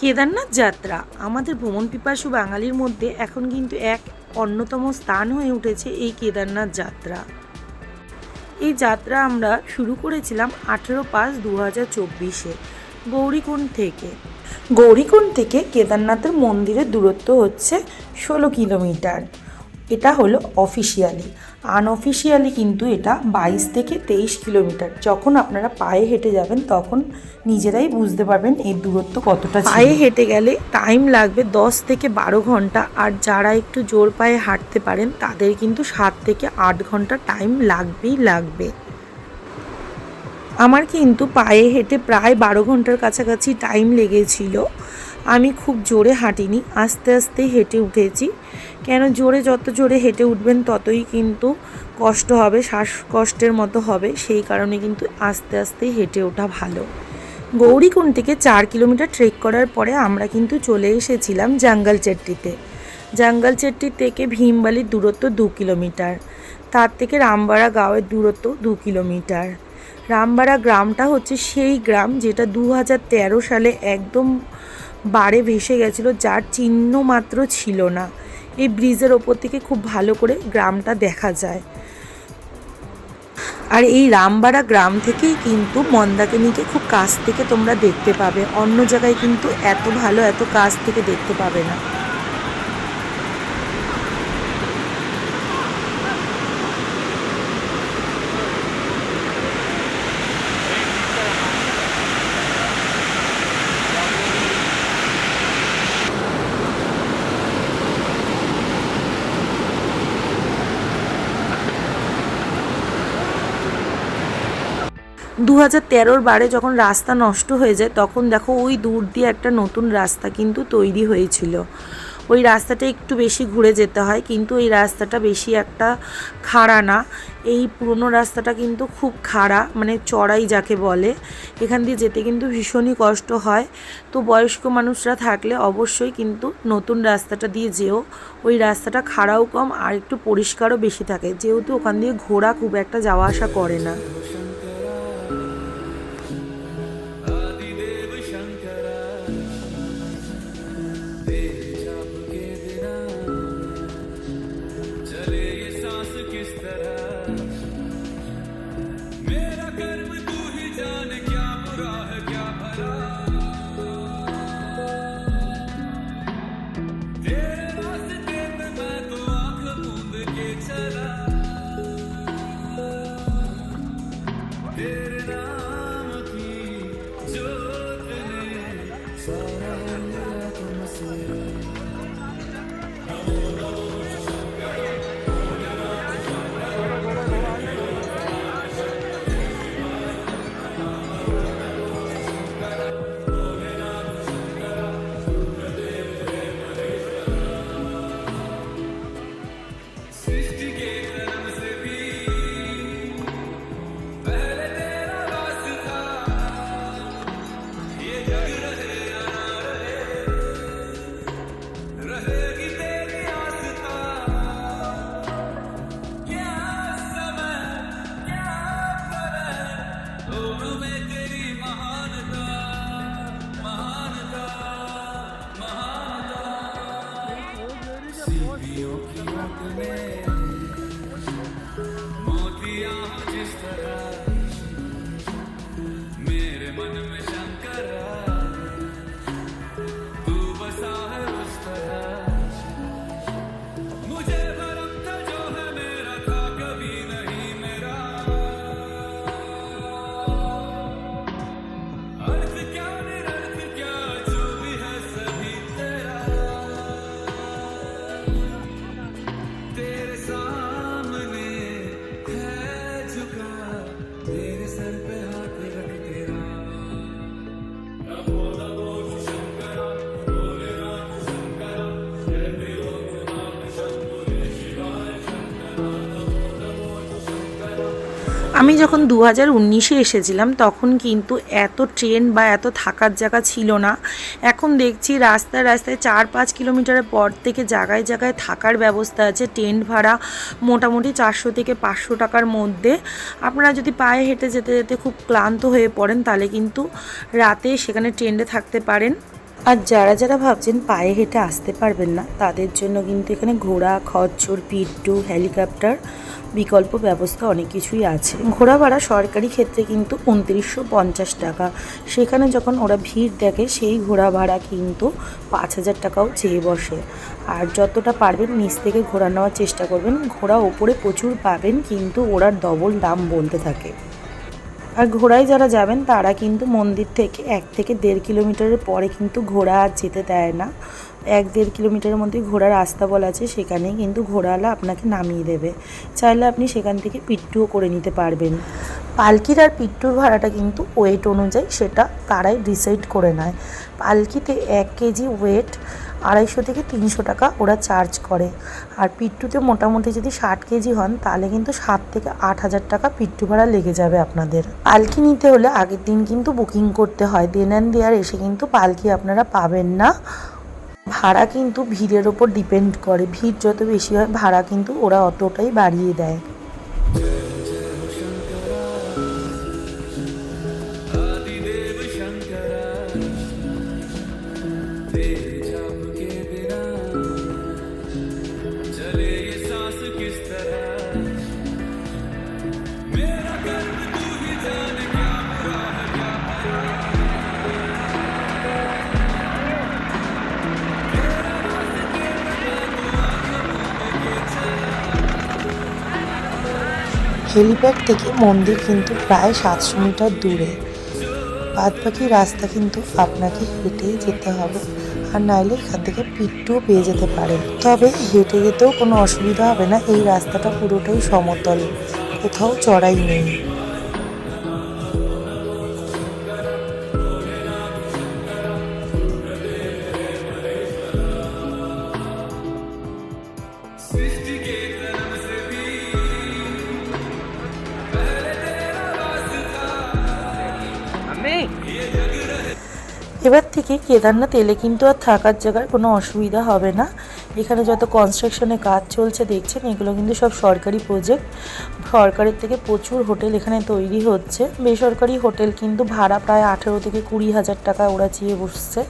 কেদারনাথ যাত্রা। আমাদের ভ্রমণ পিপাসু বাঙালির মধ্যে এখন কিন্তু এক অন্যতম স্থান হয়ে উঠেছে এই কেদারনাথ যাত্রা। এই যাত্রা আমরা শুরু করেছিলাম আঠেরো পাঁচ দু হাজার চব্বিশে গৌরীকুণ্ড থেকে। গৌরীকুণ্ড থেকে কেদারনাথের মন্দিরের দূরত্ব হচ্ছে ষোলো কিলোমিটার। এটা হলো অফিসিয়ালি আনঅফিসিয়ালি কিন্তু এটা বাইশ থেকে তেইশ কিলোমিটার। যখন আপনারা পায়ে হেঁটে যাবেন, তখন নিজেরাই বুঝতে পারবেন এর দূরত্ব কতটা পায়ে হেঁটে গেলে টাইম লাগবে দশ থেকে বারো ঘণ্টা। আর যারা একটু জোর পায়ে হাঁটতে পারেন, তাদের কিন্তু সাত থেকে আট ঘণ্টা টাইম লাগবেই লাগবে। আমার কিন্তু পায়ে হেঁটে প্রায় বারো ঘণ্টার কাছাকাছি টাইম লেগেছিল। আমি খুব জোরে হাঁটিনি, আস্তে আস্তে হেঁটে উঠেছি। কেন জোরে যত জোরে হেঁটে উঠবেন ততই কিন্তু কষ্ট হবে, শ্বাসকষ্টের মতো হবে। সেই কারণে কিন্তু আস্তে আস্তে হেঁটে ওঠা ভালো। গৌরীকুণ্ড থেকে চার কিলোমিটার ট্রেক করার পরে আমরা কিন্তু চলে এসেছিলাম জাঙ্গাল চেট্টিতে জাঙ্গাল চেট্টি থেকে ভীমবালির দূরত্ব দু কিলোমিটার। তার থেকে রামবাড়া গাঁয়ের দূরত্ব দু কিলোমিটার। রামবাড়া গ্রামটা হচ্ছে সেই গ্রাম যেটা দু হাজার তেরো সালে একদম বাড়ে ভেসে গেছিল, যার চিহ্ন মাত্র ছিল না। এই ব্রিজের ওপর থেকে খুব ভালো করে গ্রামটা দেখা যায়। আর এই রামবাড়া গ্রাম থেকেই কিন্তু মন্দাকিনীকে খুব কাছ থেকে তোমরা দেখতে পাবে। অন্য জায়গায় কিন্তু এত ভালো, এত কাছ থেকে দেখতে পাবে না। দু হাজার তেরোর বারে যখন রাস্তা নষ্ট হয়ে যায়, তখন দেখো ওই দূর দিয়ে একটা নতুন রাস্তা কিন্তু তৈরি হয়েছিল। ওই রাস্তাটা একটু বেশি ঘুরে যেতে হয়, কিন্তু এই রাস্তাটা বেশি একটা খাড়া না। এই পুরনো রাস্তাটা কিন্তু খুব খাড়া মানে চড়াই যাকে বলে। এখান দিয়ে যেতে কিন্তু ভীষণই কষ্ট হয়। তো বয়স্ক মানুষরা থাকলে অবশ্যই কিন্তু নতুন রাস্তাটা দিয়ে যেও। ওই রাস্তাটা খাড়াও কম আর একটু পরিষ্কারও বেশি থাকে। যেহেতু ওখান দিয়ে ঘোড়া খুব একটা যাওয়া আসা করে না। আমি যখন দু হাজার উনিশে এসেছিলাম, তখন কিন্তু এত ট্রেন বা এত থাকার জায়গা ছিল না। এখন দেখছি রাস্তায় রাস্তায় চার পাঁচ কিলোমিটারের পর থেকে জায়গায় জায়গায় থাকার ব্যবস্থা আছে টেন্ট ভাড়া মোটামুটি চারশো থেকে পাঁচশো টাকার মধ্যে। আপনারা যদি পায়ে হেঁটে যেতে যেতে খুব ক্লান্ত হয়ে পড়েন, তাহলে কিন্তু রাতে সেখানে টেন্টে থাকতে পারেন। আর যারা যারা ভাবছেন পায়ে হেঁটে আসতে পারবেন না, তাদের জন্য কিন্তু এখানে ঘোড়া, খচ্চর, পিট্টু, হেলিকপ্টার বিকল্প ব্যবস্থা অনেক কিছুই আছে। ঘোড়া ভাড়া সরকারি ক্ষেত্রে কিন্তু উনত্রিশশো পঞ্চাশ টাকা। সেখানে যখন ওরা ভিড় দেখে, সেই ঘোড়া ভাড়া কিন্তু পাঁচ হাজার টাকাও চেয়ে বসে। আর যতটা পারবেন নিচ থেকে ঘোড়া নেওয়ার চেষ্টা করবেন। ঘোড়া ওপরে প্রচুর পাবেন, কিন্তু ওরা ডবল দাম বলতে থাকে। আর ঘোড়ায় যারা যাবেন, তারা কিন্তু মন্দির থেকে এক থেকে দেড় কিলোমিটারের পরে কিন্তু ঘোড়া আর যেতে দেয় না। এক দেড় কিলোমিটারের মধ্যে ঘোড়ার রাস্তা বলা আছে, সেখানেই কিন্তু ঘোড়াওয়ালা আপনাকে নামিয়ে দেবে। চাইলে আপনি সেখান থেকে পিট্টুও করে নিতে পারবেন। পালকির আর পিট্টুর ভাড়াটা কিন্তু ওয়েট অনুযায়ী সেটা তারাই ডিসাইড করে নেয়। পালকিতে এক কেজি ওয়েট আড়াইশো থেকে তিনশো টাকা ওরা চার্জ করে। আর পিট্টুতে মোটামুটি যদি ষাট কেজি হন, তাহলে কিন্তু সাত থেকে আট হাজার টাকা পিট্টু ভাড়া লেগে যাবে আপনাদের। পালকি নিতে হলে আগের দিন কিন্তু বুকিং করতে হয়। দেন অ্যান্ড দেয়ার এসে কিন্তু পালকি আপনারা পাবেন না। ভাড়া কিন্তু ভিড়ের ওপর ডিপেন্ড করে। ভিড় যত বেশি হয়, ভাড়া কিন্তু ওরা অতটাই বাড়িয়ে দেয়। Yeah. হেলিপ্যাড থেকে মন্দির কিন্তু প্রায় সাতশো মিটার দূরে। বাদ বাকি রাস্তা কিন্তু আপনাকে হেঁটেই যেতে হবে, আর নাইলে এখান থেকে পিট্টুও পেয়ে যেতে পারে তবে হেঁটে যেতেও কোনো অসুবিধা হবে না, এই রাস্তাটা পুরোটাই সমতল, কোথাও চড়াই নেই। থেকে কেদারনাথ এলে কিন্তু আর থাকার জায়গার কোনো অসুবিধা হবে না। এখানে যত কনস্ট্রাকশনের কাজ চলছে দেখছেন, এগুলো কিন্তু সব সরকারি প্রজেক্ট সরকারের থেকে প্রচুর হোটেল এখানে তৈরি হচ্ছে। বেসরকারি হোটেল কিন্তু ভাড়া প্রায় আঠেরো থেকে কুড়ি হাজার টাকা ওরা চেয়ে বসছে।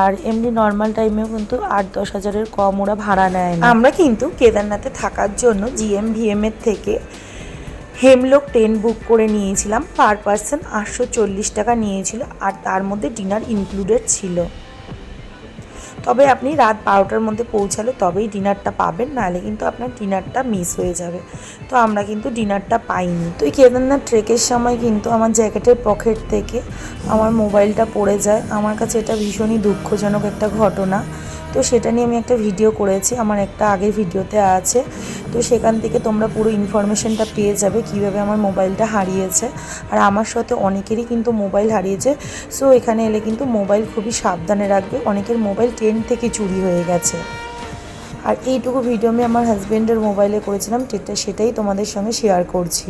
আর এমনি নর্মাল টাইমেও কিন্তু আট দশ হাজারের কম ওরা ভাড়া নেয় আমরা কিন্তু কেদারনাথে থাকার জন্য জিএম ভিএম এর থেকে হেমলোক টেন বুক করে নিয়েছিলাম। পার পার্সন আটশো চল্লিশ টাকা নিয়েছিল আর তার মধ্যে ডিনার ইনক্লুডেড ছিল। তবে আপনি রাত বারোটার মধ্যে পৌঁছালে তবেই ডিনারটা পাবেন, নাহলে কিন্তু আপনার ডিনারটা মিস হয়ে যাবে। তো আমরা কিন্তু ডিনারটা পাইনি। তো এই কেদারনাথ ট্রেকের সময় কিন্তু আমার জ্যাকেটের পকেট থেকে আমার মোবাইলটা পড়ে যায়। আমার কাছে এটা ভীষণই দুঃখজনক একটা ঘটনা। তো সেটা নিয়ে আমি একটা ভিডিও করেছি, আমার একটা আগের ভিডিওতে আছে। তো সেখান থেকে তোমরা পুরো ইনফরমেশনটা পেয়ে যাবে কীভাবে আমার মোবাইলটা হারিয়েছে। আর আমার সাথে অনেকেরই কিন্তু মোবাইল হারিয়েছে। সো এখানে এলে কিন্তু মোবাইল খুবই সাবধানে রাখবে। অনেকের মোবাইল ট্রেন থেকে চুরি হয়ে গেছে। আর এইটুকু ভিডিও আমি আমার হাজব্যান্ডের মোবাইলে করেছিলাম সেটা সেটাই তোমাদের সঙ্গে শেয়ার করছি।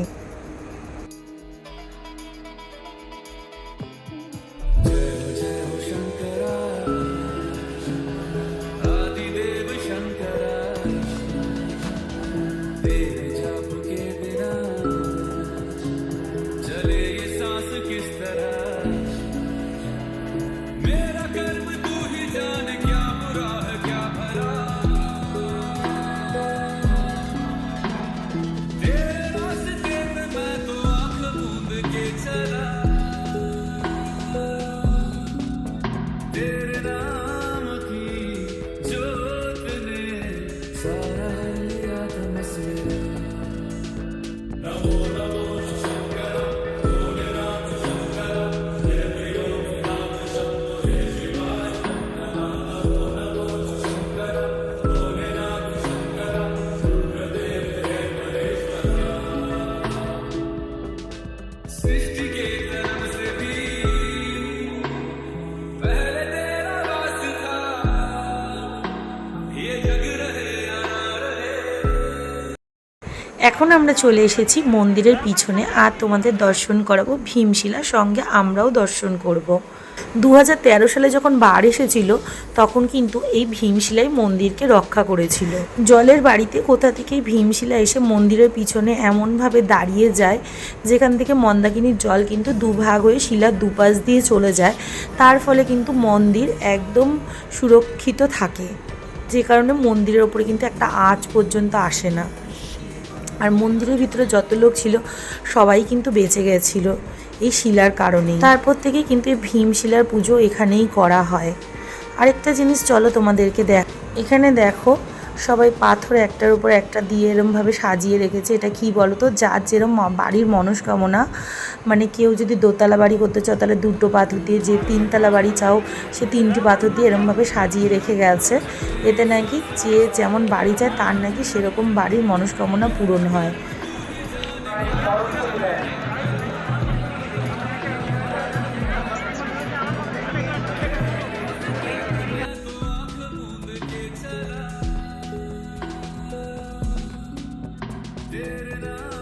এখন আমরা চলে এসেছি মন্দিরের পিছনে, আর তোমাদের দর্শন করাবো ভীমশিলা সঙ্গে আমরাও দর্শন করব। দু হাজার তেরো সালে যখন বাড় এসেছিল, তখন কিন্তু এই ভীমশিলাই মন্দিরকে রক্ষা করেছিল। জলের বাড়িতে কোথা থেকে ভীমশিলা এসে মন্দিরের পিছনে এমনভাবে দাঁড়িয়ে যায়, যেখান থেকে মন্দাকিনীর জল কিন্তু দুভাগ হয়ে শিলার দুপাশ দিয়ে চলে যায়। তার ফলে কিন্তু মন্দির একদম সুরক্ষিত থাকে, যে কারণে মন্দিরের ওপরে কিন্তু একটা আঁচ পর্যন্ত আসে না। আর মন্দিরের ভিতরে যত লোক ছিল, সবাই কিন্তু বেঁচে গেছিল এই শিলার কারণে তারপর থেকে কিন্তু এই ভীম শিলার পুজো এখানেই করা হয়। আরেকটা জিনিস চলো তোমাদেরকে দেখ এখানে দেখো সবাই পাথর একটার উপর একটা দিয়ে এরমভাবে সাজিয়ে রেখেছে। এটা কি বলো তো যার যেরম বাড়ির মনস্কামনা। মানে কেউ যদি দোতলা বাড়ি করতে চাও, তাহলে দুটো পাথর দিয়ে, যে তিনতলা বাড়ি চাও, সে তিনটি পাথর দিয়ে এরমভাবে সাজিয়ে রেখে গেছে। এতে নাকি যে যেমন বাড়ি চায়, তার নাকি সেরকম বাড়ির মনস্কামনা পূরণ হয়। Yeah.